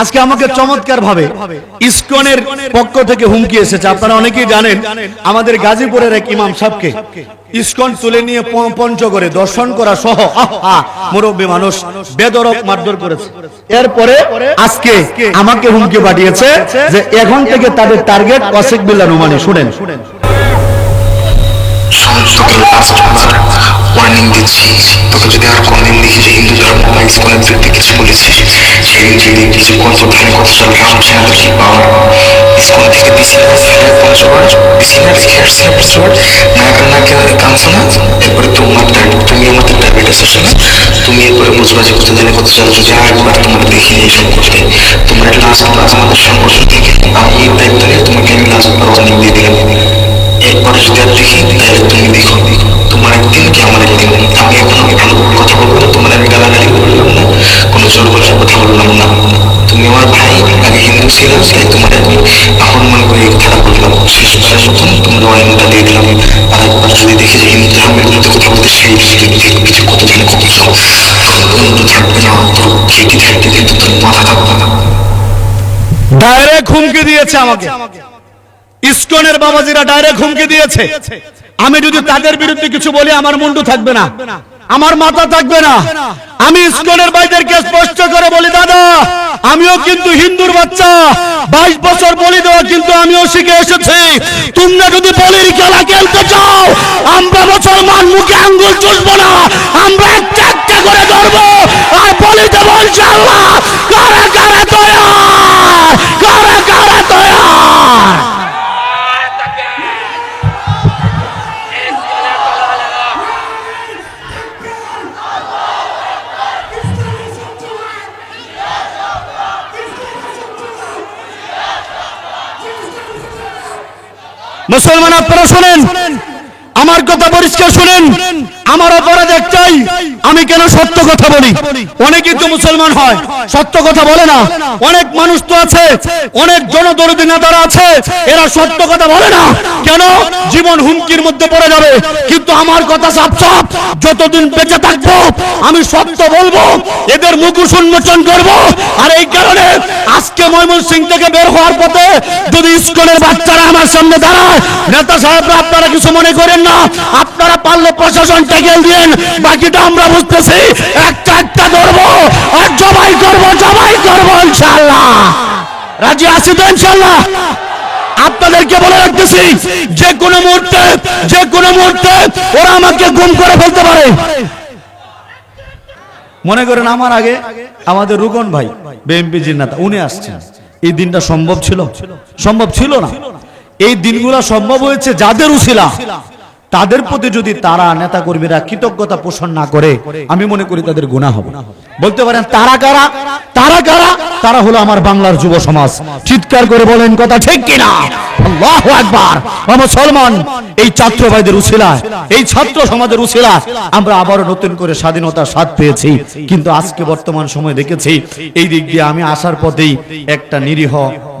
আজকে আমাকে চমৎকার ভাবে ইসকনের পক্ষ থেকে হুমকি এসেছে। আপনারা অনেকেই জানেন আমাদের গাজীপুরের এক ইমাম সাহেবকে ইসকন তুলে নিয়ে পঞ্চগড়ে দর্শন করা সহ। আহা, মুরব্বী মানুষ বেদরক মারধর করেছে। এরপরে আজকে আমাকে হুমকি পাঠিয়েছে যে এখন থেকে তাদের টার্গেট অসিক বিল্লা নোমানি শুনেন। বার ওয়ার্নিং দিচ্ছি তোকে যদি আর কোনদিন দেখি যে হিন্দু ধর্ম বা ইসকনের বিরুদ্ধে কিছু বলেছিস সেদিন যদি কিছু কনফার্মেশন করতে চাও রাম সেনা কি পাওয়ার? ইসকন থেকে বিসিনা ফেলে পঞ্চগড় বিসিনা রেখে আসছে পঞ্চগড় নায়ক নাকে কামসানা এরপরে তোমার তুমি আমাদের টার্গেট এসেছ না তুমি এরপরে বুঝবাজি করতে জানে করতে চাও যদি আর একবার তোমার দেখি এইসব করতে তোমার লাস্ট বার আমাদের সংগঠন থেকে আমি এই দায়িত্ব নিয়ে তোমাকে আমি লাস্ট বার ওয়ার্নিং দিয়ে দিলাম। এরপরে যদি আর দেখি, তাহলে তুমি দেখো। তোমার একদিন কি আমার একদিন আমি এখন ভালো কথা বলব না তোমার আমি গালাগালি বললাম না কোনো জোর বলে কথা বললাম না। তুমি আমার ভাই, আগে হিন্দু ছিল তাই তোমার আপন মনে করে এই কথাটা বললাম শেষবারের মতন তোমার ওয়ার্নিংটা দিয়ে দিলাম আর একবার যদি দেখি যে হিন্দু ধর্মের বিরুদ্ধে কথা বলতে সেই কত জানে কত বন্ধু থাকবে না তোর কিন্তু তোর মাথা না। ডাইরেক্ট হুমকি দিয়েছে আমাকে। ইসকনের বাবাজিরা ডাইরেক্ট হুমকি দিয়েছে। আমি যদি তাদের বিরুদ্ধে কিছু বলি, আমার মুন্ডু থাকবে না। আমার মাথা থাকবে না। আমি স্কুলের ভাইদেরকে স্পষ্ট করে বলি দাদা আমিও কিন্তু হিন্দুর বাচ্চা। বাইশ বছর বলি দেওয়া কিন্তু আমিও শিখে এসেছি। তোমরা যদি বলির খেলা খেলতে চাও আমরা মুসলমান মুখে আঙ্গুল চুষবো না। আমরা একটা একটা করে ধরবো। আর আপনারা শুনেন আমার কথা পরিষ্কার শুনেন আমার অপরাধ একটাই। আমি কেন সত্য কথা বলি? অনেকে তো মুসলমান হয়। সত্য কথা বলে না। অনেক মানুষ তো আছে। অনেক জনদরদি নেতারা আছে। এরা সত্য কথা বলে না। কেন? জীবন হুমকির মধ্যে পড়ে যাবে। কিন্তু আমার কথা সাপ সাপ যতদিন বেঁচে থাকব, আমি সত্য বলব। এদের মুখোশ উন্মোচন করব। আর এই কারণে আজকে ময়মন সিং থেকে বের হওয়ার পথে যদি স্কুলের বাচ্চারা আমার সামনে দাঁড়ায়, নেতা সাহেবরা আপনারা কিছু মনে করেন না? আপনারা পারলে প্রশাসন টেকেল দিয়েন। বাকিটা আমরা বুঝতেছি? একটা একটা ধরবো আর জবাই করব জবাই করব ইনশাল্লাহ রাজি আছি তো ইনশাল্লাহ আপনাদেরকে বলে রাখতেছি, যে কোনো মুহূর্তে, যে কোনো মুহূর্তে ওরা আমাকে গুম করে ফেলতে পারে। মনে করেন আমার আগে আমাদের রুকন ভাই বিএনপি নেতা, উনি আসছেন। এই দিনটা সম্ভব ছিল? সম্ভব ছিল না? এই দিনগুলো সম্ভব হয়েছে যাদের উছিলা তাদের প্রতি যদি তারা নেতা কর্মীরা কৃতজ্ঞতা পোষণ না করে, আমি মনে করি তাদের গুণা হবে। বলতে পারেন, তারা কারা? তারা কারা? তারা হলো আমার বাংলার যুব সমাজ। চিৎকার করে বলেন কথা ঠিক কিনা? মুসলমান, এই এই ছাত্র সমাজের আমরা আবারও নতুন করে স্বাদ পেয়েছি। কিন্তু আজকে বর্তমান সময় দেখেছি, এই দিক দিয়ে আমি আসার পথেই একটা নিরীহ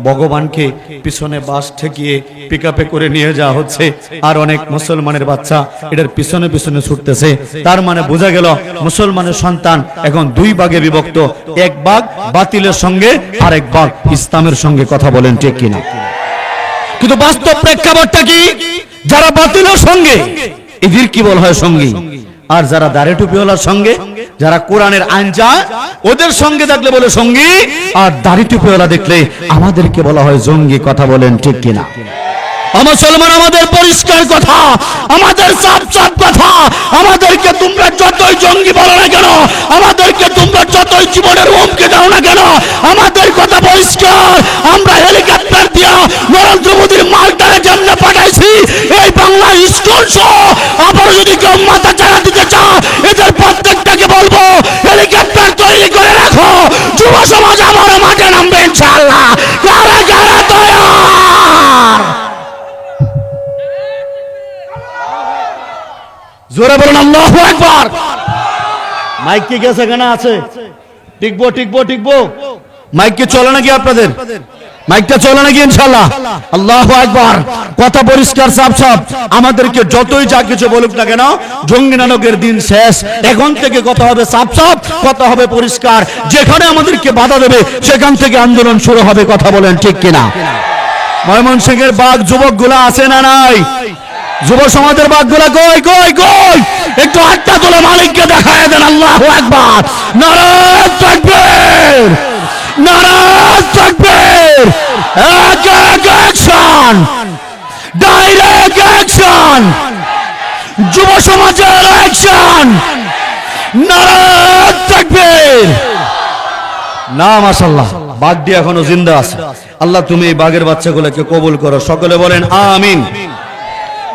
ভগবানকে পিছনে বাস ঠেকিয়ে পিকআপে করে নিয়ে যাওয়া হচ্ছে। আর অনেক মুসলমানের বাচ্চা এটার পিছনে পিছনে ছুটতেছে। তার মানে বোঝা গেল, মুসলমানের সন্তান এখন দুই ভাগে বিভক্ত, এক ভাগ বাতিলের সঙ্গে আর এক ভাগ ইসলামের সঙ্গে কথা বলেন ঠিক কিনা? কিন্তু বাস্তব প্রেক্ষাপটটা কি? যারা বাতিলের সঙ্গে এদের কি বলা হয় সঙ্গী? আর যারা দাড়ি টুপিওয়ালার সঙ্গে, যারা কোরআনের চায় ওদের সঙ্গে থাকলে বলে সঙ্গী, আর দাড়ি টুপিওয়ালা দেখলে আমাদেরকে বলা হয় জঙ্গি, কথা বলেন ঠিক কিনা? মুসলমান, আমাদের পরিষ্কার কথা, আমাদের সাফ সাফ কথা, আমাদেরকে তোমরা যতই জঙ্গি বলো না কেন, আমাদেরকে তোমরা যতই জীবনের হুমকি দাও না কেন, আমাদের কথা পরিষ্কার। আমরা হেলিকপ্টার দিয়া নরেন্দ্র মোদীর মালটারে যেমনে পাঠাইছি, এই বাংলা স্কুল সহ। আবার যদি কেউ মাথা চাড়া দিতে চাও এদের প্রত্যেকটাকে বলব, হেলিকপ্টার তৈরি করে রাখো। যুব জোরে বলুন আল্লাহু আকবার। মাইক কি গেছে কেনা আছে? টিকবো টিকবো টিকবো। মাইক কি চলে নাকি আপনাদের? মাইকটা চলে নাকি ইনশাল্লাহ আল্লাহ একবার কথা পরিষ্কার সাপ সাপ আমাদেরকে যতই যা কিছু বলুক না কেন জঙ্গি নানকের দিন শেষ। এখন থেকে কথা হবে সাপ সাপ কথা হবে পরিষ্কার। যেখানে আমাদেরকে বাধা দেবে সেখান থেকে আন্দোলন শুরু হবে কথা বলেন ঠিক কিনা? ময়মনসিংহের বাঘ যুবকগুলা আছে না নাই? যুব সমাজের বাঘগুলা কই কই কই? একটু হাতটা তোলে মালিককে দেখায় দেন, আল্লাহ একবার নারাজ থাকবেন নারাজ থাকবেন এক এক অ্যাকশন ডাইরেক্ট অ্যাকশন। যুব সমাজের অ্যাকশন। নারাজ থাকবেন না মাশাল্লাহ বাঘটি এখনও জিন্দা আছে। আল্লাহ, তুমি এই বাঘের বাচ্চাগুলোকে কবুল করো। সকলে বলেন, আমিন।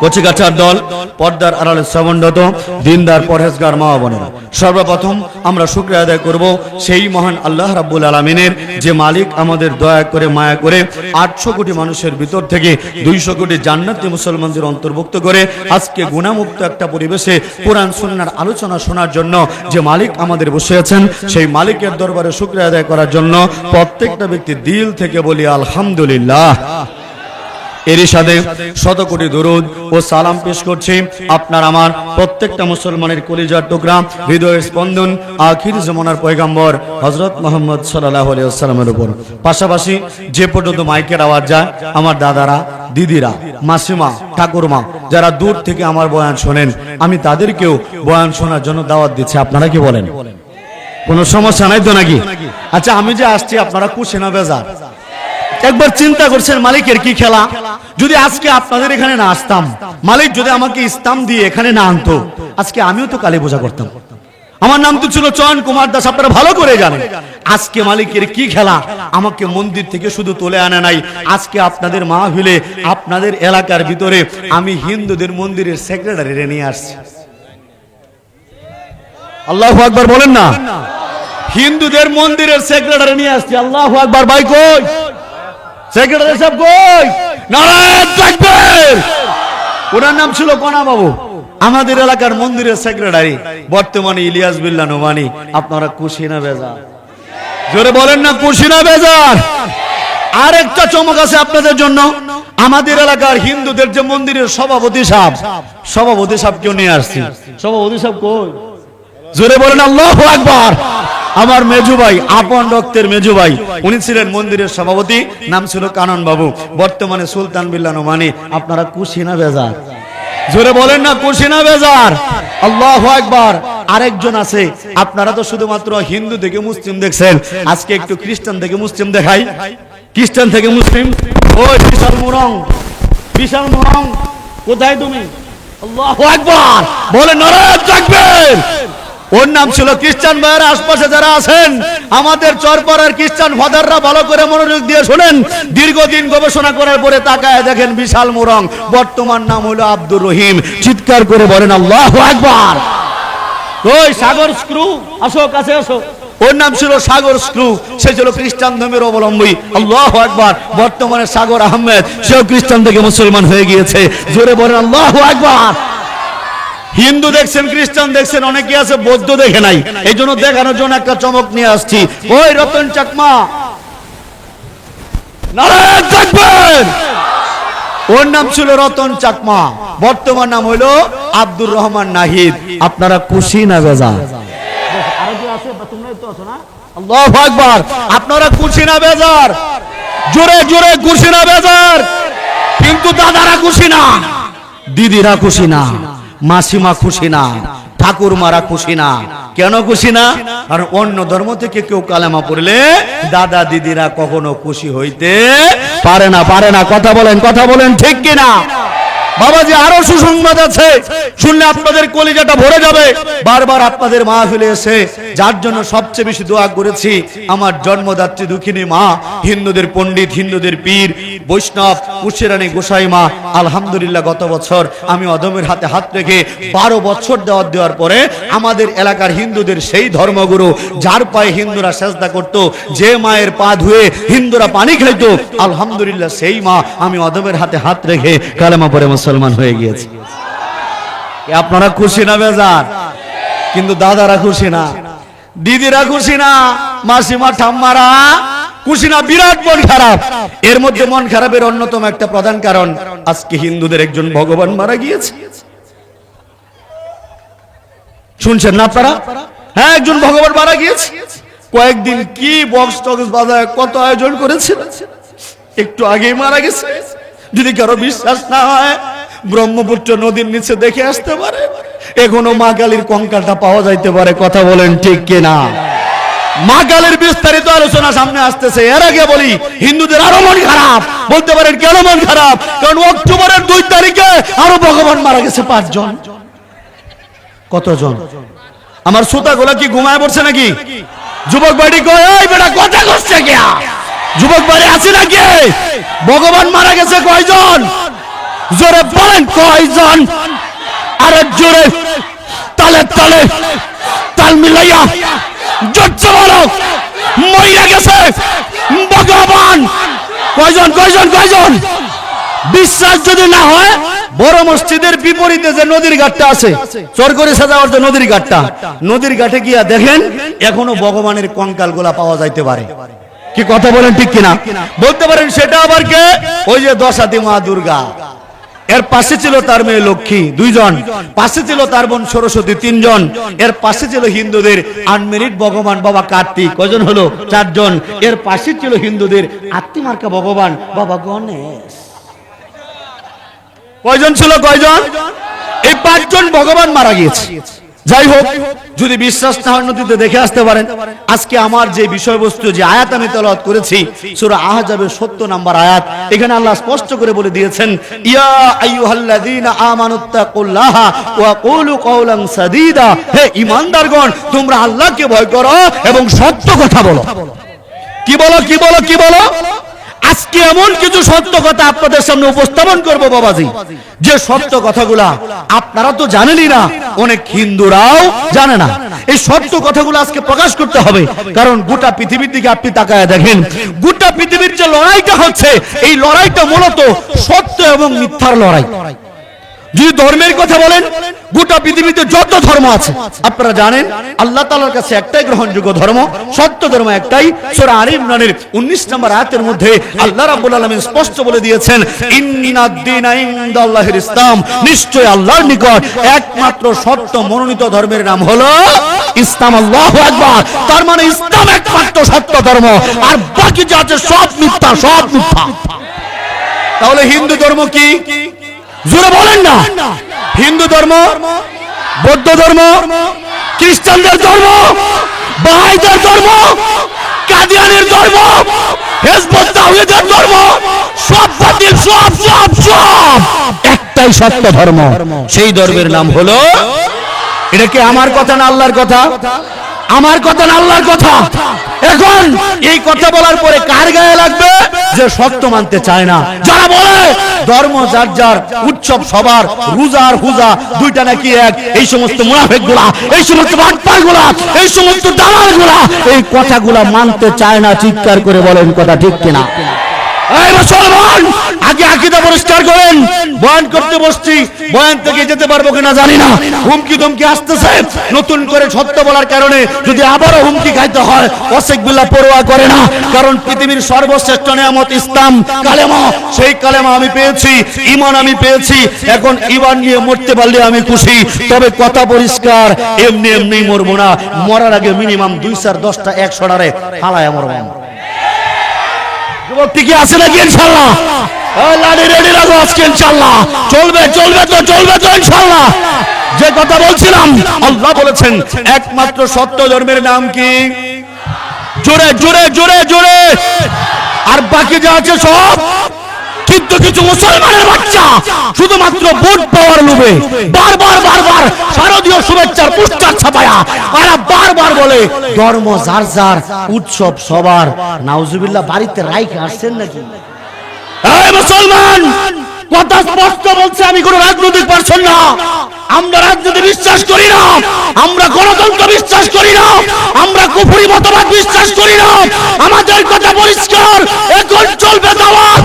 কচিকাচার দল, পর্দার আড়ালে শ্রবণরত দিনদার পরহেজগার মা বোনেরা। সর্বপ্রথম আমরা শুক্রিয়া আদায় করব সেই মহান আল্লাহ রাব্বুল আলমিনের, যে মালিক আমাদের দয়া করে, মায়া করে আটশো কোটি মানুষের ভিতর থেকে দুইশো কোটি জান্নাতি মুসলমানদের অন্তর্ভুক্ত করে আজকে গুণামুক্ত একটা পরিবেশে কোরআন সুন্নার আলোচনা শোনার জন্য যে মালিক আমাদের বসে আছেন, সেই মালিকের দরবারে শুক্রিয়া আদায় করার জন্য প্রত্যেকটা ব্যক্তি দিল থেকে বলি, আলহামদুলিল্লাহ। এরই সাথে শত কোটি দরুদ ও সালাম পেশ করছি। আপনার আমার প্রত্যেকটা মুসলমানের কলিজার টুকরা, হৃদয়ের স্পন্দন, আখির জমানার পয়গাম্বর হজরত মোহাম্মদ সাল্লাহ আলিয়াল্লামের উপর। পাশাপাশি যে পর্যন্ত মাইকের আওয়াজ যায়, আমার দাদারা, দিদিরা, মাসিমা, ঠাকুরমা, যারা দূর থেকে আমার বয়ান শোনেন, আমি তাদেরকেও বয়ান শোনার জন্য দাওয়াত দিচ্ছি। আপনারা কি বলেন? কোনো সমস্যা নাই তো নাকি? আচ্ছা আমি যে আসছি, আপনারা কুশিনা বেজার? একবার চিন্তা করছেন, মালিকের কি খেলা? যদি আজকে আপনাদের এখানে না আসতাম, মালিক যদি আমাকে ইসলাম দিয়ে এখানে না আনতো, আজকে আমিও তো কালী পূজা করতাম। আমার নাম তো ছিল চয়ন কুমার দাস, আপনারা ভালো করে জানেন। আজকে মালিকের কি খেলা? আমাকে মন্দির থেকে শুধু তুলে আনে নাই। আজকে আপনাদের মাহফিলে, আপনাদের এলাকার ভিতরে আমি হিন্দুদের মন্দিরের সেক্রেটারি নিয়ে আসছি। আল্লাহ আকবার বলেন না? হিন্দুদের মন্দিরের সেক্রেটারি নিয়ে আসছি। আল্লাহ আকবার, ভাই কই? সেক্রেটারি সাহেব কই নারায়ণ ওনার নাম ছিল বাবু আমাদের এলাকার মন্দিরের সেক্রেটারি বর্তমানে ইলিয়াস বিল্লা নোমানি। আপনারা খুশি না বেজার? জোরে বলেন না, খুশি না বেজার? আরেকটা চমক আছে আপনাদের জন্য। আমাদের এলাকার হিন্দুদের যে মন্দিরের সভাপতি সাহেব সভাপতি সাহেব কেউ নিয়ে আসছি। সভাপতি সাহেব কই? জোরে বলেন, আল্লাহ আকবার। আমার মেজু ভাই, আপন রক্তের মেজু ভাই। উনি ছিলেন মন্দিরের সভাপতি, নাম ছিল কানন বাবু। বর্তমানে সুলতান বিল্লা নোমানি আপনারা কুশিনা বেজার। জোরে বলেন না, কুশিনা বেজার। আল্লাহ একবার আরেকজন আছে। আপনারা তো শুধুমাত্র হিন্দু থেকে মুসলিম দেখছেন। আজকে একটু খ্রিস্টান থেকে মুসলিম দেখাই। খ্রিস্টান থেকে মুসলিম? ওই বিশাল মুরং। বিশাল মুরং। কোথায় তুমি? আল্লাহ একবার বলে নারায়ণ থাকবেন। ওর নাম ছিল খ্রিস্টান ভাইয়ের আশপাশে যারা আছেন আমাদের চরপাড়ার খ্রিস্টান ফাদাররা ভালো করে মনোযোগ দিয়ে শোনেন। দীর্ঘদিন গবেষণা করার পরে তাকায় দেখেন বিশাল মোরং বর্তমান নাম হলো আব্দুর রহিম। চিৎকার করে বলেন আল্লাহ একবার ওই সাগর স্ক্রু আসো কাছে আসো। ওর নাম ছিল সাগর স্ক্রু সে ছিল খ্রিস্টান ধর্মের অবলম্বী। আল্লাহ একবার বর্তমানে সাগর আহমেদ সেও খ্রিস্টান থেকে মুসলমান হয়ে গিয়েছে। জোরে বলেন আল্লাহ একবার হিন্দু দেখছেন, খ্রিস্টান দেখছেন, অনেকে আছে বৌদ্ধ দেখে নাই। এই জন্য দেখানোর জন্য একটা চমক নিয়ে আসছি। ওই রতন চাকমা। নারায়ণ থাকবেন! ওর নাম ছিল রতন চাকমা। বর্তমান নাম হলো আব্দুর রহমান নাহিদ। আপনারা খুশি না বেজা আপনারা খুশি না বেজার? জোরে জোরে, খুশি না বেজার? কিন্তু দাদারা খুশি না। দিদিরা খুশি না। মাসিমা খুশি না ঠাকুর মারা খুশি না। কেন খুশি না? আর অন্য ধর্ম থেকে কেউ কালেমা পড়লে দাদা দিদিরা কখনো খুশি হইতে পারে না পারে না। কথা বলেন কথা বলেন, ঠিক কিনা? বাবাজি, আরও সুসংবাদ আছে। শুনলে আপনাদের কলিজাটা ভরে যাবে। বারবার আপনাদের মাহফিলে এসে, যার জন্য সবচেয়ে বেশি দোয়া করেছি, আমার জন্মদাত্রী দুঃখিনী মা, হিন্দুদের পণ্ডিত, হিন্দুদের পীর, বৈষ্ণব উশিরানী গোসাই মা, আলহামদুলিল্লাহ গত বছর আমি অদমের হাতে হাত রেখে বারো বছর দেওয়ার দেওয়ার পরে আমাদের এলাকার হিন্দুদের সেই ধর্মগুরু, যার পায়ে হিন্দুরা সেজদা করত, যে মায়ের পা ধুয়ে হিন্দুরা পানি খাইতো, আলহামদুলিল্লাহ সেই মা আমি অদমের হাতে হাত রেখে কালেমা পরে মুসলমান হয়ে গিয়েছি। আপনারা খুশি না, বেজার? কিন্তু দাদারা খুশি না। দিদিরা খুশি না। মাসিমা, ঠাম্মারা খুশি না, বিরাট মন খারাপ। এর মধ্যে মন খারাপের অন্যতম একটা প্রধান কারণ, আজকে হিন্দুদের একজন ভগবান মারা গিয়েছে। শুনছেন না আপনারা? হ্যাঁ একজন ভগবান মারা গিয়েছে। কয়েকদিন কি বক্স টক্স বাজায় কত আয়োজন করেছে একটু আগেই মারা গেছে। যদি কারও বিশ্বাস না হয়, ব্রহ্মপুত্র নদীর নিচে দেখে আসতে পারে। এখনও মা কালীর কঙ্কালটা পাওয়া যাইতে পারে, কথা বলেন ঠিক কিনা? মা কালীর বিস্তারিত আলোচনা সামনে আসতেছে। এর আগে বলি, হিন্দুদের আরও মন খারাপ। বলতে পারেন কেন মন খারাপ? কারণ অক্টোবরের দুই তারিখে আরও ভগবান মারা গেছে পাঁচজন। কতজন? আমার সুতা গোলা কি ঘুমায় পড়ছে নাকি? যুবক বাড়ি কয় বেটা কথা করছে গিয়া যুবক বাড়ি আছে নাকি? ভগবান মারা গেছে কয়জন? জোরে বলেন কয়জন? আরে জোরে, তালে তালে, তাল মিলাইয়া জোরছে বলো। মইরা গেছে। ভগবান। কয়জন কয়জন কয়জন? বিশ্বাস যদি না হয়, বড় মসজিদের বিপরীতে যে নদীর ঘাটটা আছে, চর করে সাজাওয়ার যে নদীর ঘাটটা, নদীর ঘাটে গিয়া দেখেন, এখনও ভগবানের কঙ্কালগুলা পাওয়া যাইতে পারে। কি কথা বলেন ঠিক কিনা? বলতে পারেন সেটা আবার কে? ওই যে দশাতি মা দুর্গা। এর পাশে ছিল তার মেয়ে লক্ষ্মী দুইজন। পাশে ছিল তার বোন সরস্বতী তিনজন। এর পাশে ছিল হিন্দুদের আনমেরিট ভগবান বাবা কার্তিক। কয়জন হলো? চারজন। এর পাশে ছিল হিন্দুদের আত্মিমার্কা ভগবান বাবা গণেশ। কয়জন ছিল কয়জন? এই পাঁচজন ভগবান মারা গিয়েছে। যাই হোক, যদি বিশ্বাস হয় নদীতে দেখে আসতে পারেন, আজকে আমার যে বিষয়বস্তু, যে আয়াত আমি তেলাওয়াত করেছি, সূরা আহজাবের 70 নাম্বার আয়াত, এখানে আল্লাহ স্পষ্ট করে বলে দিয়েছেন, ইয়া হে ঈমানদারগণ, তোমরা আল্লাহকে ভয় করো এবং সত্য কথা বলো। কি বলো কি বলো কি বলো? আজকে এমন কিছু সত্য কথা আপনাদের সামনে উপস্থাপন করব বাবাজি। যে সত্য কথাগুলা আপনারা তো জানেনই না, অনেক হিন্দুরাও জানে না। এই সত্য কথাগুলো আজকে প্রকাশ করতে হবে, কারণ গোটা পৃথিবীর দিকে আপনি তাকায় দেখেন। গোটা পৃথিবীর যে লড়াইটা হচ্ছে, এই লড়াইটা মূলত সত্য এবং মিথ্যার লড়াই। যদি ধর্মের কথা বলেন, গোটা পৃথিবীতে যত ধর্ম আছে, আপনারা জানেন, আল্লাহ তাআলার কাছে একটাই গ্রহণযোগ্য ধর্ম, সত্য ধর্ম একটাই। সূরা আলী ইমরানের 19 নম্বর আয়াতের মধ্যে আল্লাহ আলামিন স্পষ্ট বলে দিয়েছেন ইসলাম। নিশ্চয় আল্লাহর নিকট একমাত্র সত্য মনোনীত ধর্মের নাম হলো ইসলাম। আল্লাহু আকবার। তার মানে ইসলাম একমাত্র সত্য ধর্ম, আর বাকি যা আছে সব মিথ্যা সব মিথ্যা। তাহলে হিন্দু ধর্ম কি? জোরে বলেন না। হিন্দু ধর্ম বৌদ্ধ ধর্ম খ্রিস্টানদের ধর্ম বাহাইদের ধর্ম কাদিয়ানের ধর্ম হেজবত তাওহীদের ধর্ম সব বাতিল সব সব সব। একটাই সত্য ধর্ম সেই ধর্মের নাম হলো এটা কি আমার কথা না আল্লাহর কথা? আমার কথা না আল্লাহর কথা? এখন এই কথা বলার পরে কার গায়ে লাগবে? যে সত্য মানতে চায় না। যারা বলে, ধর্ম, যার যার, উৎসব সবার, রোজা আর হুজা, দুইটা নাকি এক? এই সমস্ত মুনাফেকগুলা এই সমস্ত বাটপারগুলা এই সমস্ত দালালগুলা এই কথাগুলা মানতে চায় না, চিৎকার করে বলেন কথা ঠিক কিনা? মুসলমান, আগে আকিদা পরিষ্কার করেন, বয়ান করতে বসছি, বয়ান থেকে যেতে পারব কিনা জানি না। হুমকি ধমকি আসতেছে, নতুন করে সত্য বলার কারণে যদি আবারও হুমকি খাইতে হয় অশেক পরোয়া করে না। কারণ পৃথিবীর সর্বশ্রেষ্ঠ নিয়ামত ইসলাম, কালেমা, সেই কালেমা আমি পেয়েছি ইমান আমি পেয়েছি। এখন ইমান নিয়ে মরতে পারলে আমি খুশি, তবে কথা পরিষ্কার, এমনি এমনি মরবো না। মরার আগে মিনিমাম দুই চার, দশটা, একশো ডারে হালায় মরবো আছে নাকি ইনশাল্লাহ লাড়ি, রেডি আজকে ইনশাল্লাহ চলবে চলবে তো চলবে তো ইনশাল্লাহ যে কথা বলছিলাম, আল্লাহ বলেছেন, একমাত্র সত্য ধর্মের নাম কি? জোরে জোরে জোরে জোরে। আর বাকি যা আছে সব কিন্তু কিছু মুসলমানের বাচ্চা, শুধুমাত্র ভোট পাওয়ার লোভে বারবার বারবার শারদীয় শুভেচ্ছার পোস্টার ছাপায়া, তারা বারবার বলে, ধর্ম যার যার, উৎসব সবার। নাউজুবিল্লাহ, বাড়িতে রাইখে আসছেন নাকি? মুসলমান, কথা স্পষ্ট বলছে, আমি কোন রাজনৈতিক পারছেন না। আমরা রাজনীতি বিশ্বাস করি না। আমরা গণতন্ত্র বিশ্বাস করি না। আমরা কুফুরি মতবাদ বিশ্বাস করি না। আমাদের কথা পরিষ্কার, এখন চলবে দাওয়াত।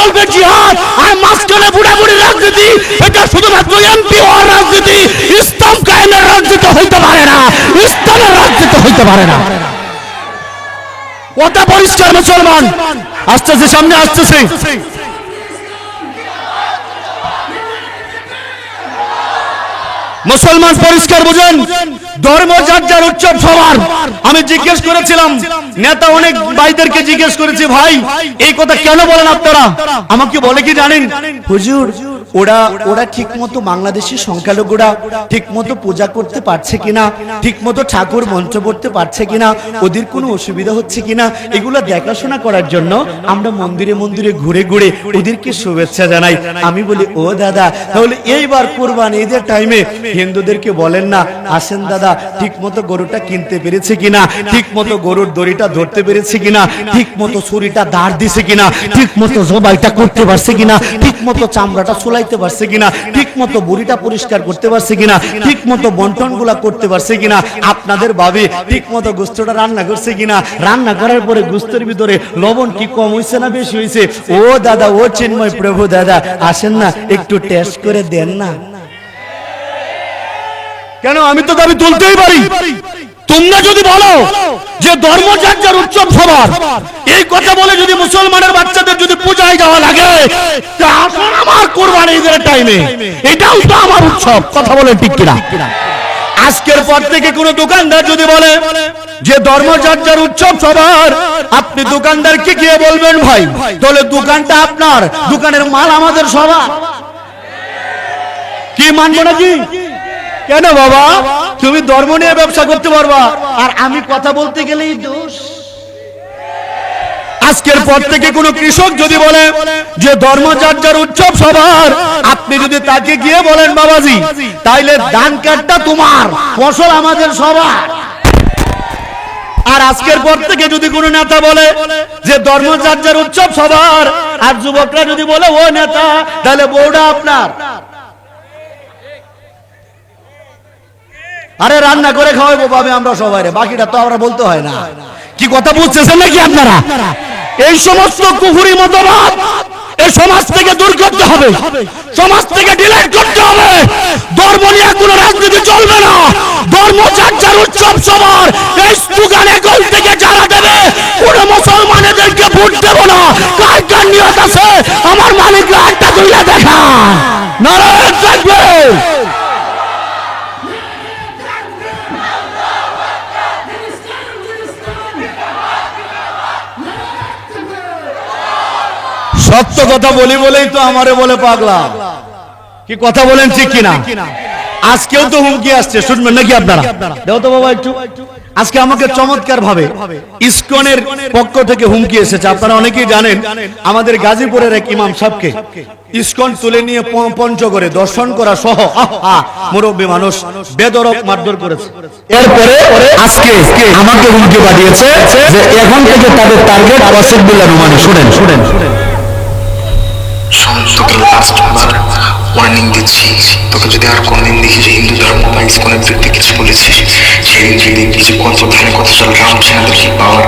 চলবে জিহাদ আর মাঝখানে বুড়া বুড়ি রাজনীতি। এটা শুধুমাত্র এমপি হওয়ার রাজনীতি। ইসলাম কায়েমের রাজনীতি হইতে পারে না। ইসলামের রাজনীতি হইতে পারে না। কথা পরিষ্কার মুসলমান। আসতেছে, সামনে আসতেছে। মুসলমান পরিষ্কার বুঝেন। ধর্ম যার যার উৎসব সবার। আমি জিজ্ঞেস করেছিলাম নেতা অনেক ভাইদেরকে জিজ্ঞেস করেছি ভাই এই কথা কেন বলেন আপনারা? আমাকে বলে কি জানেন? হুজুর। ওরা ওরা ঠিক মতো বাংলাদেশি সংখ্যালঘুরা ঠিক মতো পূজা করতে পারছে কিনা ঠিক মতো ঠাকুর মঞ্চ পড়তে পারছে কিনা, ওদের কোনো অসুবিধা হচ্ছে কিনা, এগুলো দেখাশোনা করার জন্য আমরা মন্দিরে মন্দিরে ঘুরে ঘুরে ওদেরকে শুভেচ্ছা জানাই। আমি বলি, ও দাদা, তাহলে এইবার কোরবান ঈদের টাইমে হিন্দুদেরকে বলেন না, আসেন দাদা ঠিক মতো গরুটা কিনতে পেরেছে কিনা ঠিক মতো গরুর দড়িটা ধরতে পেরেছে কিনা ঠিক মতো ছুরিটা দাঁড় দিছে কিনা ঠিক মতো জবাইটা করতে পারছে কিনা ঠিক মতো চামড়াটা চুলাইতে পারছে কিনা? ঠিক মতো বড়িটা পরিষ্কার করতে পারছে কিনা? ঠিক মতো বন্টন করতে পারছে কিনা? আপনাদের ভাবে ঠিক মতো গোস্তটা রান্না করছে কিনা? রান্না করার পরে গোস্তের ভিতরে লবণ কি কম হয়েছে না বেশি হয়েছে ও দাদা, ও চিন্ময় প্রভু দাদা, আসেন না, একটু টেস্ট করে দেন না। কেন? আমি তো দাবি তুলতেই পারি। তোমরা যদি বলো যে ধর্ম উৎসব সবার, এই কথা বলে যদি মুসলমানের বাচ্চাদের যদি পূজায় যাওয়া লাগে আমার কোরবানি ঈদের টাইমে এটাও তো আমার উৎসব, কথা বলে ঠিক কিনা? আজকের পর থেকে কোন দোকানদার যদি বলে যে ধর্ম উৎসব সবার, আপনি দোকানদারকে গিয়ে বলবেন ভাই? তাহলে দোকানটা আপনার, দোকানের মাল আমাদের সবার। কি মানবো নাকি? কেন বাবা? তুমি ধর্ম নিয়ে ব্যবসা করতে পারবা। আর আমি কথা বলতে গেলেই দোষ। আজকের পর থেকে কোন কৃষক যদি বলে যে ধর্ম যার যার উৎসব সবার, আপনি যদি তাকে গিয়ে বলেন, বাবাজি, তাইলে ধান কাঠটা তোমার, ফসল আমাদের সবার। আর আজকের পর থেকে যদি কোনো নেতা বলে যে ধর্ম যার যার উৎসব সবার, আর যুবকরা যদি বলে, ও নেতা তাহলে বউটা আপনার। আরে রান্না করে খাওয়াবো পাবে আমরা সবাই বাকিটা তো আমরা বলতে হয় না। কি কথা বুঝতেছেন নাকি আপনারা? এই সমস্ত কুহুরি মতবাদ এই সমাজ থেকে দূর করতে হবে। সমাজ থেকে ডিলেট করতে হবে। ধর্ম নিয়ে কোনো রাজনীতি চলবে না। ধর্ম যার উৎসব সবার। এই স্লোগান একল থেকে যারা দেবে, কোন মুসলমানেদেরকে ভোট দেব না। কার কার নিয়ত আছে? আমার মালিকরা একটা তুলে দেখা নারায়ণ থাকবে। সত্য কথা বলি বলেই তো আমারে বলে পাগলা। কি কথা বলেন ঠিক কিনা? আজকেও তো হুমকি আসছে শুনবেন নাকি আপনারা? দেও তো বাবা একটু। আজকে আমাকে চমৎকার ভাবে ইসকনের পক্ষ থেকে হুমকি এসেছে। আপনারা অনেকেই জানেন আমাদের গাজীপুরের এক ইমাম সাহেবকে ইসকন তুলে নিয়ে প- পঞ্চগড়ে দর্শন করা সহ মুরব্বী মানুষ বেদরক মারধর করেছে। এরপরে আজকে আমাকে হুমকি পাঠিয়েছে যে এখন থেকে তাদের টার্গেট ওয়াসিফুল্লাহ রুমানি। শুনেন শুনেন। শোন, তোকে লাস্ট বার ওয়ার্নিং দিচ্ছি। তোকে যদি আর কোনদিন দেখি যে হিন্দু ধর্ম বা ইসকনের বিরুদ্ধে কিছু বলেছিস সেদিন যদি দেখবি যে কত ধানে কত চাল রাম সেনাদের কি পাওয়ার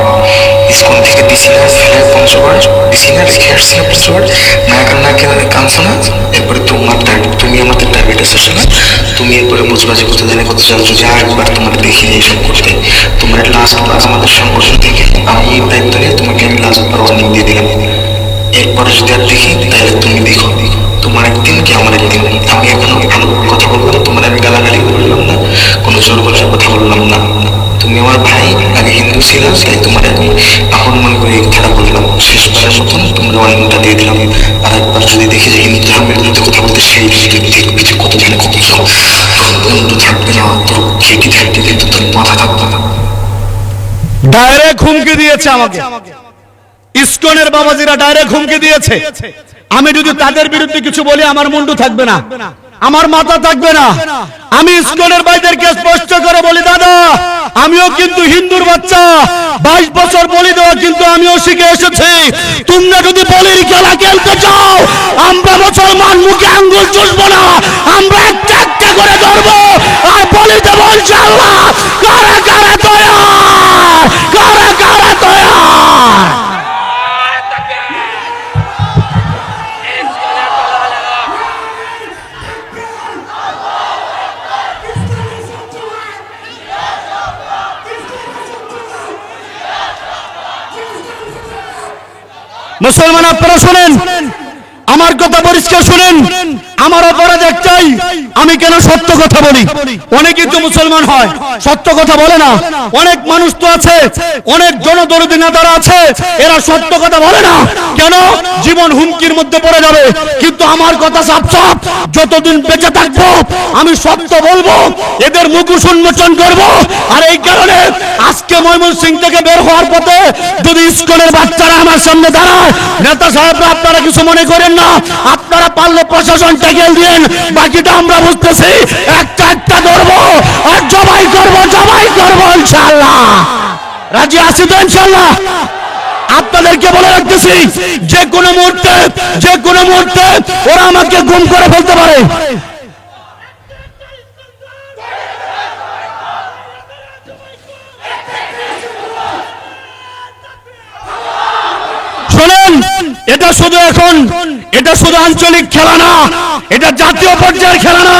ইসকন থেকে দিছি না ফেলায় পঞ্চবার দিছি না রেখে আসছি না পঞ্চবার না কেন না কেন কাঁদছো না এরপরে তোমার তুমি আমাদের টার্গেট এসেছ না? তুমি এরপরে বুঝবা যে কত ধানে কত চাল যদি আর একবার তোমাদের দেখি এইসব করতে। তোমরা লাস্ট বার আমাদের সংগঠন থেকে আমি এই দায়িত্ব নিয়ে তোমাকে আমি লাস্ট বার ওয়ার্নিং দিয়ে দিলাম। এরপরে যদি আর দেখি তাহলে তুমি দেখো। তোমার একদিন কি আমার একদিন? আমি এখনও ভালো কথা বললাম তোমার আমি গালাগালি করলাম না কোনো জোর গলার কথা বললাম না। তুমি আমার ভাই আগে হিন্দু ছিল তাই তোমার আমি আপন মনে করে এই কথাটা বললাম। শেষবারের মতন তোমরা অনেকটা দিয়ে দিলাম। আর একবার যদি দেখি যে হিন্দু ধর্মের বিরুদ্ধে কথা বলতে সেই দেখবি যে কত জানে কত সব বন্ধু থাকবে না তোর খেটি থাকবে কিন্তু তোর মাথা থাকবে না। ডাইরেক্ট হুমকি দিয়েছে আমাকে। ইসকনের বাবাজিরা ডাইরেক্ট হুমকি দিয়েছে। আমি যদি তাদের বিরুদ্ধে কিছু বলি আমার মুন্ডু থাকবে না। আমার মাথা থাকবে না। আমি ইসকনের ভাইদেরকে স্পষ্ট করে বলি দাদা আমিও কিন্তু হিন্দুর বাচ্চা। বাইশ বছর বলি দেওয়া কিন্তু আমিও শিখে এসেছি। তোমরা যদি বলির খেলা খেলতে চাও আমরা মুসলমান মুখে আঙ্গুল চুষবো না আমরা একটা একটা করে ধরবো আর বলি দেবো ইনশাআল্লাহ কারা কারা তৈরি কারা কারা তৈরি মুসলমান আপনারা শুনেন। আমার কথা পরিষ্কার শুনেন। আমার অপরাধ একটাই আমি কেন সত্য কথা বলি? অনেকেই তো মুসলমান হয়। সত্য কথা বলে না। অনেক মানুষ তো আছে অনেক জনদরদি নেতারা আছে। এরা সত্য কথা বলে না। কেন? জীবন হুমকির মধ্যে পড়ে যাবে। কিন্তু আমার কথা সাপ সাপ যতদিন বেঁচে থাকব আমি সত্য বলব। এদের মুখোশ উন্মোচন করব। আর এই কারণে আজকে ময়মন সিং থেকে বের হওয়ার পথে যদি স্কুলের বাচ্চারা আমার সামনে দাঁড়ায় নেতা সাহেবরা আপনারা কিছু মনে করেন না? আপনারা পারলে প্রশাসন ট্যাকেল দিয়েন বাকিটা আমরা বুঝতেছি? একটা একটা ধরবো আর জবাই করব জবাই করব ইনশাল্লাহ রাজি আছি তো ইনশাল্লাহ আপনাদেরকে বলে রাখতেছি, যে কোনো মুহূর্তে, যে কোনো মুহূর্তে ওরা আমাকে গুম করে ফেলতে পারে। এটা শুধু এখন এটা শুধু আঞ্চলিক খেলা না এটা জাতীয় পর্যায়ের খেলা না।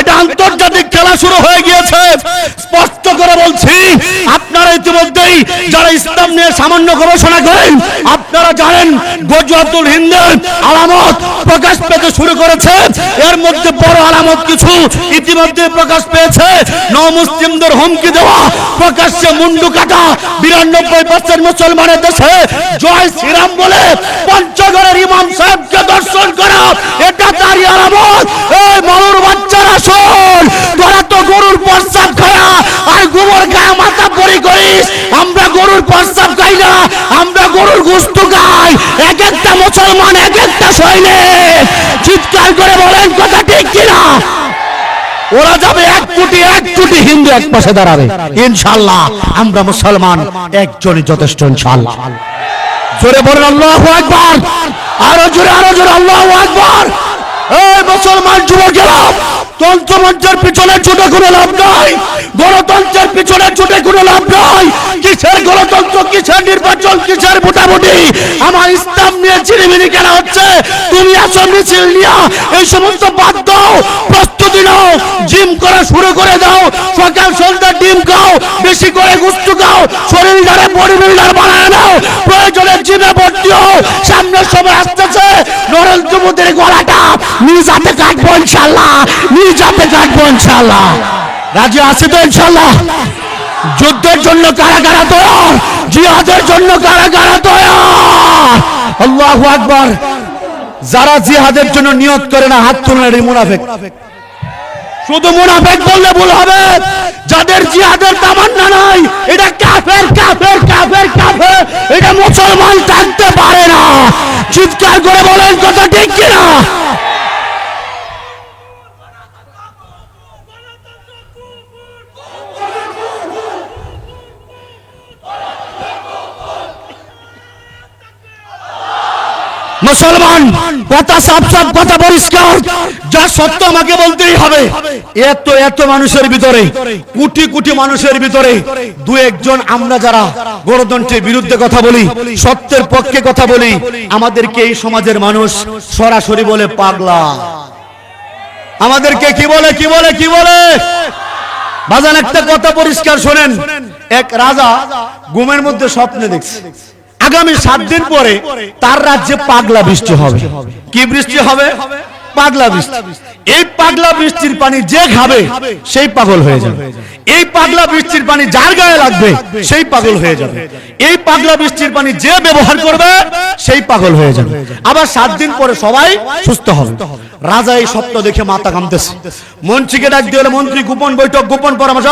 এটা আন্তর্জাতিক খেলা শুরু হয়ে গিয়েছে। স্পষ্ট করে বলছি, আপনারা ইতিমধ্যেই যারা ইসলাম নিয়ে সামান্য গবেষণা করেন আপনারা জানেন হিন্দের আলামত প্রকাশ পেতে শুরু করেছে। এর মধ্যে বড় আলামত কিছু ইতিমধ্যে প্রকাশ পেয়েছে। মুসলিমদের হুমকি দেওয়া, প্রকাশ্যে মুন্ডু কাটা বিরানব্বই পার্সেন্ট মুসলমানের দেশে জয় শ্রীরাম বলে পঞ্চগড়ের ইমাম সাহেবকে দর্শন করা, এটা তারই আলামত। এই বাচ্চারা শোন, তোরা তো গরুর প্রস্তাব খায়া আর গোবর গায়ে মাথা পরি করিস। আমরা গরুর প্রস্তাব খাই না, আমরা গরুর গোস্ত খাই। এক একটা মুসলমান, এক একটা সৈনিক। চিৎকার করে বলেন, কথা ঠিক কিনা? ওরা যাবে এক কোটি এক কোটি হিন্দু এক পাশে দাঁড়াবে। ইনশাল্লাহ, আমরা মুসলমান, একজনই যথেষ্ট ইনশাল্লাহ। জোরে বলেন, আল্লাহ একবার আরও জোরে আরও জোরে, আল্লাহ একবার এই মুসলমান যুবকেরা তন্ত্রমন্ত্রের পিছনে ছুটে কোনো লাভ নাই। গণতন্ত্রের পিছনে ছুটে কোনো লাভ নাই। কিসের গণতন্ত্র, কিসের নির্বাচন, কিসের মোটামুটি আমার ইসলাম নিয়ে চিনিমিনি কেন হচ্ছে। তুমি আসো মিছিল নিয়া, এই সমস্ত বাদ দাও, প্রস্তুতি নাও, জিম করা শুরু করে দাও। সকাল সন্ধ্যা ডিম খাও, বেশি করে গুস্তু খাও, শরীর দ্বারা বিল্ডার বানায় নাও প্রয়োজনে জিমে ভর্তি হও সামনের সময় আসতেছে নরেন্দ্র গলাটা নিজ হাতে কাটবো ইনশাল্লাহ নিজ হাতে কাটবো ইনশাল্লাহ রাজি আছে তো ইনশাল্লাহ যুদ্ধের জন্য কারা কারা তৈর জিহাদের জন্য কারা কারা তৈর আল্লাহু আকবার। যারা জিহাদের জন্য নিয়ত করে না, হাত তুলে মুনাফেক। শুধু মুনাফেক বললে ভুল হবে। যাদের জিহাদের তামান্না নাই, এটা কাফের কাফের কাফের কাফের। এটা মুসলমান থাকতে পারে না। চিৎকার করে বলেন, কথা ঠিক কিনা? মুসলমান, কথা সাফ সাফ, কথা পরিষ্কার। যা সত্য আমাকে বলতেই হবে। এত এত মানুষের ভিতরে, কোটি কোটি মানুষের ভিতরে দু একজন আমরা যারা গণতন্ত্রের বিরুদ্ধে কথা বলি, সত্যের পক্ষে কথা বলি, আমাদেরকে এই সমাজের মানুষ সরাসরি বলে পাগলা। আমাদেরকে কি বলে কি বলে কি বলে? বাজান, একটা কথা পরিষ্কার শোনেন। এক রাজা ঘুমের মধ্যে স্বপ্নে দেখছে। আগামী সাত দিন পরে তার রাজ্যে পাগলা বৃষ্টি হবে। কি বৃষ্টি হবে? পাগলা বৃষ্টি। এই পাগলা বৃষ্টির পানি যে খাবে, সেই পাগল হয়ে যাবে। এই পাগলা বৃষ্টির পানি যার গায়ে লাগবে, সেই পাগল হয়ে যাবে। এই পাগলা বৃষ্টির পানি যে ব্যবহার করবে, সেই পাগল হয়ে যাবে। আবার সাত দিন পরে সবাই সুস্থ হবে। রাজা এই স্বপ্ন দেখে মাথা কামতেছে মন্ত্রীকে ডাক দিয়ে মন্ত্রী, গোপন বৈঠক, গোপন পরামর্শ?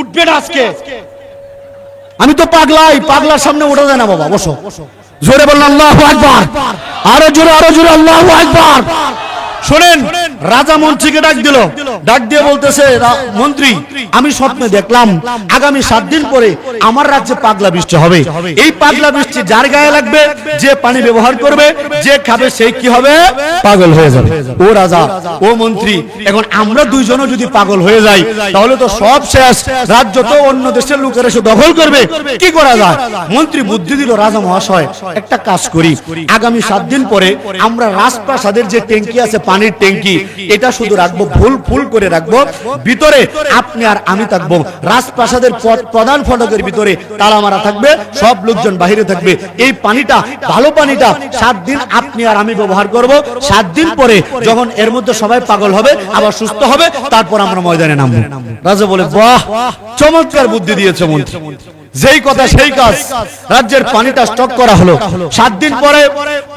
উঠবে না আজকে। আমি তো পাগলাই, পাগলার সামনে ওঠা যায় না বাবা, বসো। জোরে বললাম আল্লাহ একবার আরও জোরে আরও জোরে, আল্লাহ একবার শোনেন রাজা মন্ত্রীকে ডাক দিল। ডাক দিয়ে বলতেছে মন্ত্রী, আমি স্বপ্নে দেখলাম, আগামী সাত দিন পরে আমার রাজ্যে পাগলা বৃষ্টি হবে। এই পাগলা বৃষ্টি যার গায়ে লাগবে, যে পানি ব্যবহার করবে, যে খাবে সেই কি হবে? পাগল হয়ে যাবে। ও রাজা, ও মন্ত্রী, এখন আমরা দুইজনও যদি পাগল হয়ে যাই, তাহলে তো সব শেষ। রাজ্য তো অন্য দেশের লোকের এসে দখল করবে। কি করা যায়? মন্ত্রী বুদ্ধি দিল, রাজা মহাশয়, একটা কাজ করি। আগামী সাত দিন পরে আমরা রাজপ্রাসাদের যে ট্যাঙ্কি আছে, পানির ট্যাঙ্কি এটা শুধু রাখব ফুল ফুল করে রাখব। ভিতরে আপনি আর আমি থাকব। রাজপ্রাসাদের প্রধান ফটকের ভিতরে তালা মারা থাকবে সব লোকজন বাহিরে থাকবে। এই পানিটা ভালো পানিটা সাত দিন আপনি আর আমি ব্যবহার করব। সাত দিন পরে যখন এর মধ্যে সবাই পাগল হবে আবার সুস্থ হবে তারপর আমরা ময়দানে নামবো। রাজা বলে বাহ চমৎকার বুদ্ধি দিয়েছে মন্ত্রী। যেই কথা সেই কাজ রাজ্যের পানিটা স্টক করা হলো। সাত দিন পরে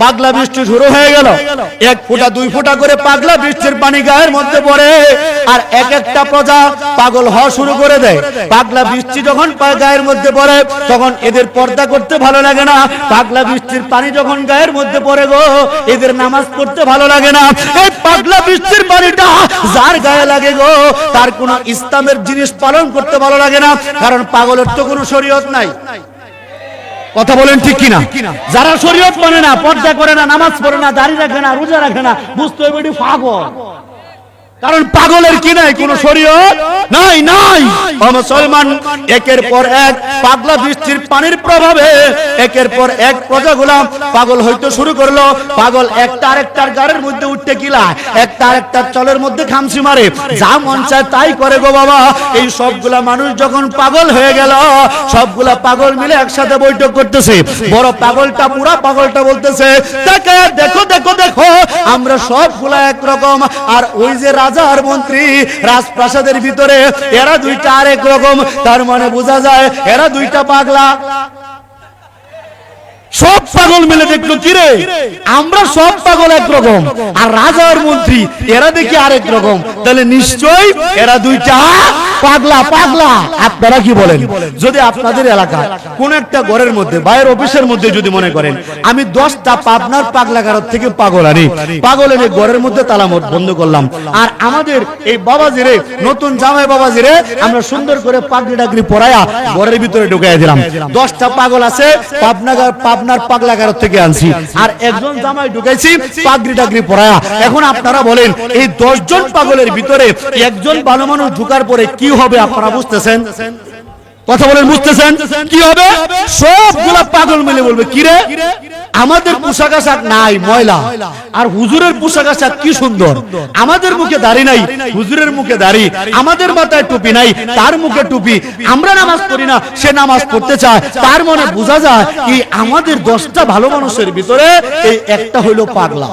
পাগলা বৃষ্টি শুরু হয়ে গেল। এক ফোঁটা দুই ফোঁটা করে পাগলা বৃষ্টির পানি গায়ের মধ্যে পড়ে আর এক একটা প্রজা পাগল হওয়া শুরু করে দেয়। পাগলা বৃষ্টি যখন গায়ের মধ্যে পড়ে তখন এদের পর্দা করতে ভালো লাগে না। পাগলা বৃষ্টির পানি যখন গায়ের মধ্যে পড়ে গো এদের নামাজ পড়তে ভালো লাগে না। এই পাগলা বৃষ্টির পানিটা যার গায়ে লাগে গো তার কোনো ইসলামের জিনিস পালন করতে ভালো লাগে না। কারণ পাগলের তো কোনো শরীয়ত নাই। কথা বলেন ঠিক কিনা? যারা শরীয়ত মানে না পর্দা করে না নামাজ পড়ে না দাড়ি রাখে না রোজা রাখে না বুঝতে হবে পাগল কারণ পাগলের কি নাই? কোন শরীয়ত? নাই নাই। মুসলমান একের পর এক পাগলা বৃষ্টির পানির প্রভাবে একের পর এক প্রজাগুলা পাগল হইতে শুরু করল। পাগল একটা আরেকটার গাড়ির মধ্যে উঠতে কিলা একটা আরেকটার চলের মধ্যে খামসি মারে। যা মন চায় তাই করে গো বাবা। এই সবগুলা মানুষ যখন পাগল হয়ে গেল সবগুলা পাগল মিলে একসাথে বৈঠক করতেছে। বড় পাগলটা পুরা পাগলটা বলতেছে দেখো দেখো দেখো আমরা সবগুলা একরকম। আর ওই যে রাজা আর মন্ত্রী রাজপ্রাসাদের ভিতরে, এরা দুইটা আরেক রকম, তার মানে বোঝা যায় এরা দুইটা পাগলা। সব পাগল মিলে দেখল কি রে? আমরা সব পাগল একরকম আর রাজার মন্ত্রী, এরা দেখি আরেক রকম। তাহলে নিশ্চয়ই এরা দুইটা পাগলা পাগলা আপনারা কি বলেন? যদি আপনাদের এলাকায় কোন একটা ঘরের মধ্যে বাইরের অফিসের মধ্যে যদি মনে করেন আমি দশটা পাবনার পাগলা গারত থেকে পাগল আনি। পাগল এনে ঘরের মধ্যে তালা বন্ধ করলাম। আর আমাদের এই বাবাজিরে নতুন জামাই বাবাজিরে আমরা সুন্দর করে পাগড়ি ডাগরি পরায়া ঘরের ভিতরে ঢুকাই দিলাম। দশটা পাগল আছে পাবনাগার পাবনার পাগলা গারত থেকে আনছি। আর একজন জামাই ঢুকাইছি পাগড়ি ডাগরি পরায়া এখন আপনারা বলেন এই দশজন পাগলের ভিতরে একজন ভালো মানুষ ঢুকার পরে কি হবে আপনারা বুঝতেছেন? কথা বলেন, বুঝতেছেন? কি হবে? সবগুলা পাগল মিলে বলবে, কি রে? আমাদের পোশাক আশাক নাই, ময়লা। আর হুজুরের পোশাক আশাক কি সুন্দর? আমাদের মুখে দাড়ি নাই, হুজুরের মুখে দাড়ি। আমাদের মাথায় টুপি নাই, তার মুখে টুপি। আমরা নামাজ পড়ি না, সে নামাজ পড়তে চায়। তার মনে বোঝা যায় কি আমাদের দশটা ভালো মানুষের ভিতরে এই একটা হইল পাগলা।